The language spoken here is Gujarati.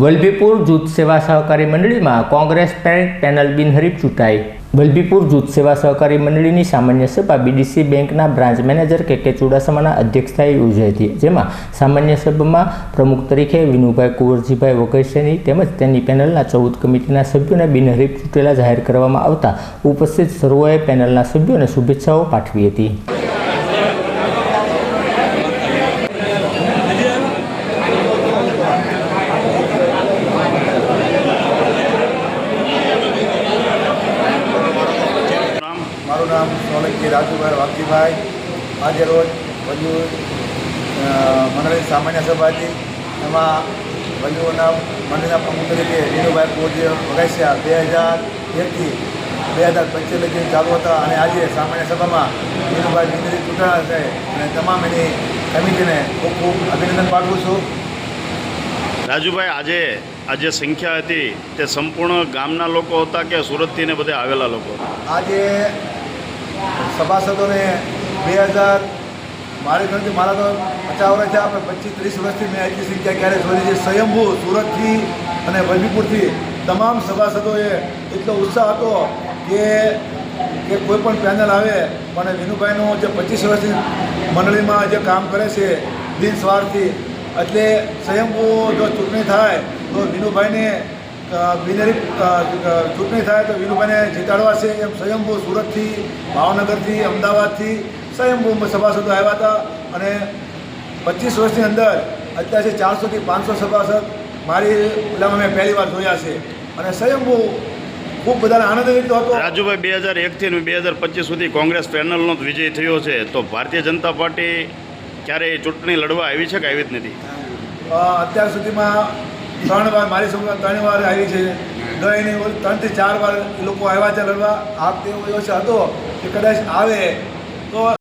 વલભીપુર જૂથ સેવા સહકારી મંડળીમાં કોંગ્રેસ પેનલ બિનહરીફ ચૂંટાઈ. વલભીપુર જૂથ સેવા સહકારી મંડળીની સામાન્ય સભા બીડીસી બેંકના બ્રાન્ચ મેનેજર કે કે ચુડાસમાના અધ્યક્ષતાએ યોજાઈ હતી, જેમાં સામાન્ય સભામાં પ્રમુખ તરીકે વિનુભાઈ કુંવરજીભાઈ વઘઈસેની તેમજ તેની પેનલના ચૌદ કમિટીના સભ્યોને બિનહરીફ ચૂંટેલા જાહેર કરવામાં આવતા ઉપસ્થિત સર્વોએ પેનલના સભ્યોને શુભેચ્છાઓ પાઠવી હતી. મારું નામ સોલંકી રાજુભાઈ વાકીભાઈ આજે રોજ વજુ મંડળી સામાન્ય સભા હતી એમાં વધુઓના મંડળીના પ્રમુખ તરીકે વિનુભાઈ પૂજ્ય વગાસ્યા. બે હજાર એકથી બે હજાર પચીસ લગી ચાલુ હતા અને આજે સામાન્ય સભામાં વિનુભાઈ બિંદરી ચૂંટાયા છે અને તમામ એની કમિટીને ખૂબ ખૂબ અભિનંદન પાઠવું છું. રાજુભાઈ આજે આ જે સંખ્યા હતી તે સંપૂર્ણ ગામના લોકો હતા કે સુરતથી ને બધે આવેલા લોકો આજે સભાસદોને બે હજાર મારી ગણતરી મારા તો પચાસ વર્ષ છે આપણે પચીસ ત્રીસ વર્ષથી મેં આટલી સંખ્યા ક્યારે જોઈ છે? સ્વયંભૂ સુરતથી અને વલભીપુરથી તમામ સભાસદોએ એટલો ઉત્સાહ હતો કે કે કોઈ પણ પેનલ આવે. પણ વિનુભાઈનું જે પચીસ વર્ષની મંડળીમાં જે કામ કરે છે બિનસ્વાર્થી એટલે સ્વયંભૂ જો ચૂંટણી થાય, તો વિનુભાઈને અ, ચૂંટણી થાય તો વિનુભાઈને જીતાડવા છે. એમ સ્વયંભૂ સુરતથી ભાવનગરથી અમદાવાદથી સ્વયંભૂ સભાસદો આવ્યા હતા. અને પચીસ વર્ષની અંદર અત્યારે ચારસોથી પાંચસો સભાસદ મારી ઓલામાં મેં પહેલી વાર જોયા છે. અને સ્વયંભૂ ખૂબ બધાને આનંદ લીધો હતો. રાજુભાઈ બે હજાર એકથી બે હજાર પચીસ સુધી કોંગ્રેસ પેનલનો જ વિજય થયો છે. તો ભારતીય જનતા પાર્ટી ક્યારેય ચૂંટણી લડવા આવી છે કે આવી જ નથી? અત્યાર સુધીમાં ત્રણ વાર મારી સમય ત્રણ વાર આવી છે. ગઈને ત્રણથી ચાર વાર લોકો આવ્યા છે લડવા. આ છે, હતો કે કદાચ આવે તો